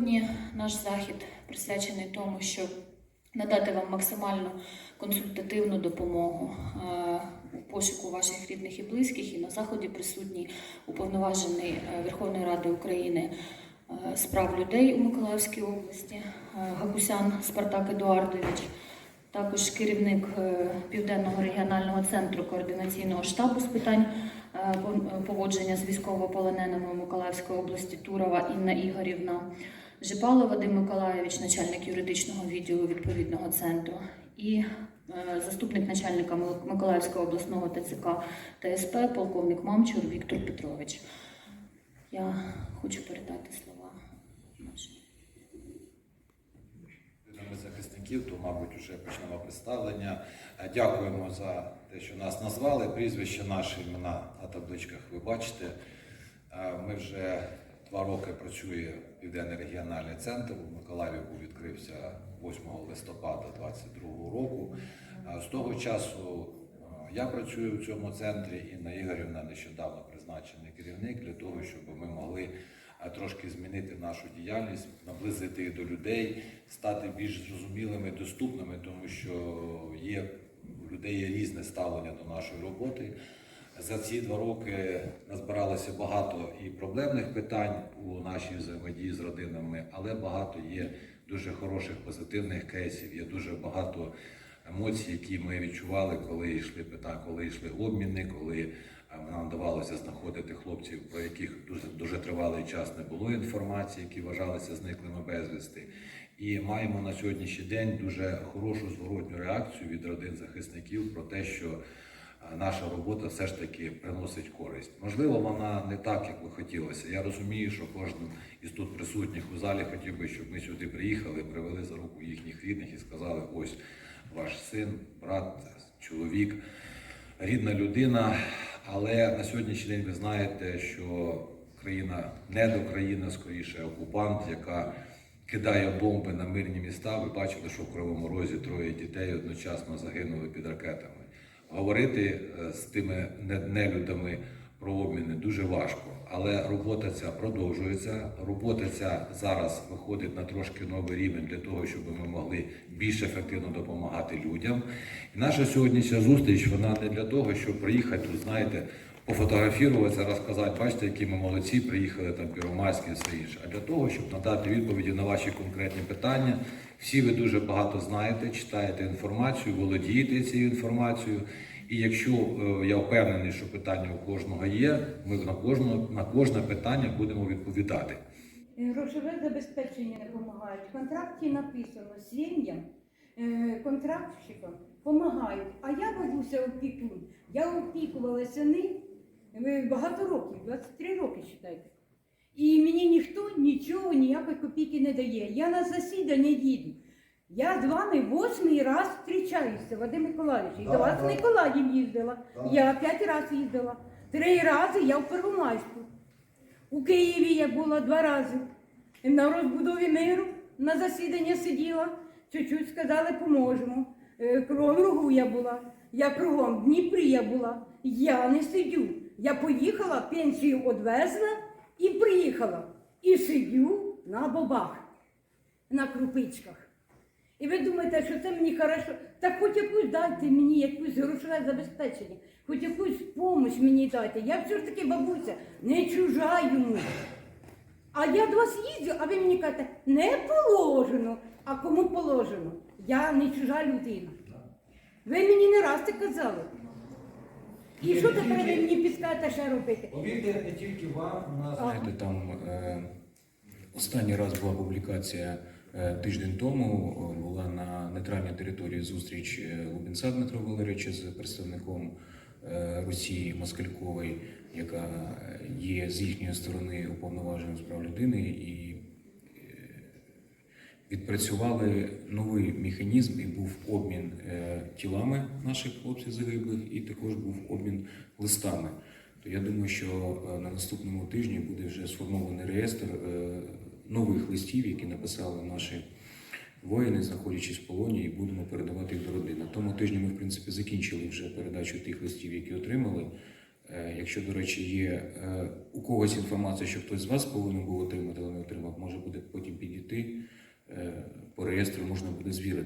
Сьогодні наш захід присвячений тому, щоб надати вам максимальну консультативну допомогу е, у пошуку ваших рідних і близьких. І на заході присутній уповноважений е, Верховної Ради України е, з прав людей у Миколаївській області Габусян Спартак Едуардович. Також керівник Південного регіонального центру координаційного штабу з питань поводження з військовополоненими Миколаївської області Турова Інна Ігорівна, Жипало Вадим Миколаєвич, начальник юридичного відділу відповідного центру, і е, заступник начальника Миколаївського обласного ТЦК ТСП, полковник Мамчур Віктор Петрович. Я хочу передати слова нашим. Ми захисників, то, мабуть, вже почнемо представлення. Е, Дякуємо за те, що нас назвали. Прізвища наші імена на табличках ви бачите. Е, Ми вже два роки працює Південний регіональний центр. У Миколаєві був відкрився 8 листопада 2022 року. Е, З того часу я працюю в цьому центрі, Інна Ігорівна нещодавно призначений керівник для того, щоб ми могли трошки змінити нашу діяльність, наблизити її до людей, стати більш зрозумілими, доступними, тому що є у людей є різне ставлення до нашої роботи. За ці два роки назбиралося багато і проблемних питань у нашій взаємодії з родинами, але багато є дуже хороших позитивних кейсів, є дуже багато емоцій, які ми відчували, коли йшли питання, коли йшли обміни, коли нам вдавалося знаходити хлопців, про яких дуже дуже тривалий час не було інформації, які вважалися зниклими безвісти. І маємо на сьогоднішній день дуже хорошу зворотню реакцію від родин захисників про те, що е, наша робота все ж таки приносить користь. Можливо, вона не так, як би хотілося. Я розумію, що кожен із тут присутніх у залі хотів би, щоб ми сюди приїхали, привели за руку їхніх рідних і сказали: ось ваш син, брат, чоловік, рідна людина. Але на сьогоднішній день ви знаєте, що країна не до країна, скоріше окупант, яка кидає бомби на мирні міста. Ви бачили, що в Кривому Розі троє дітей одночасно загинули під ракетами. Говорити е, з тими не- нелюдами про обміни дуже важко, але робота ця продовжується. Робота ця зараз виходить на трошки новий рівень для того, щоб ми могли більш ефективно допомагати людям. І наша сьогоднішня зустріч вона не для того, щоб приїхати тут, знаєте, пофотографіруватися, розказати, бачите, які ми молодці, приїхали там Піромайські і все інше, а для того, щоб надати відповіді на ваші конкретні питання. Всі ви дуже багато знаєте, читаєте інформацію, володієте цією інформацією. І якщо е, я впевнений, що питання у кожного є, ми на кожного на кожне питання будемо відповідати. Е, Грошове забезпечення не допомагають. В контракті написано сім'ям, е, контрактщикам допомагають. А я бабуся опікун. Я опікувалася ним багато років, 23 роки вважайте. І мені ніхто нічого, ніякої копійки не дає. Я на засідання їду. Я з вами восьмий раз зустрічаюся, Вадим Миколаївич. І Да, до вас да. в Миколаїв їздила. Да. Я п'ять разів їздила. Три рази я в Первомайську. У Києві я була два рази. На розбудові миру на засідання сиділа. Чуть-чуть сказали, поможемо. Е, Кругом Рогу я була. Я кругом в Дніпрі я була. Я не сидю. Я поїхала, пенсію одвезла і приїхала. І сидю на бобах, на крупичках. І ви думаєте, що це мені хорошо? Так хоч якусь дайте мені якусь грошове забезпечення, хоч якусь допомогу мені дайте. Я все ж таки бабуся, не чужа йому. А я до вас їздю, а ви мені кажете, не положено. А кому положено? Я не чужа людина. Ви мені не раз це казали. І що тепер ви мені підскажете ще робити? Повірте, не тільки вам, у нас Знаєте, там е, останній раз була публікація тиждень тому. е, Була на нейтральній території зустріч е, Лубінця Дмитра Валерійовича з представником е, Росії Москалькової, яка е, є з їхньої сторони уповноваженим з прав людини, і е, відпрацювали новий механізм, і був обмін е, тілами наших хлопців загиблих, і також був обмін листами. То я думаю, що е, на наступному тижні буде вже сформований реєстр е, нових листів, які написали наші воїни, знаходячись в полоні, і будемо передавати їх до родини. На тому тижні ми, в принципі, закінчили вже передачу тих листів, які отримали. Е, Якщо, до речі, є е, у когось інформація, що хтось з вас повинен був отримати, але не отримав, може буде потім підійти По реєстру можна буде звірити.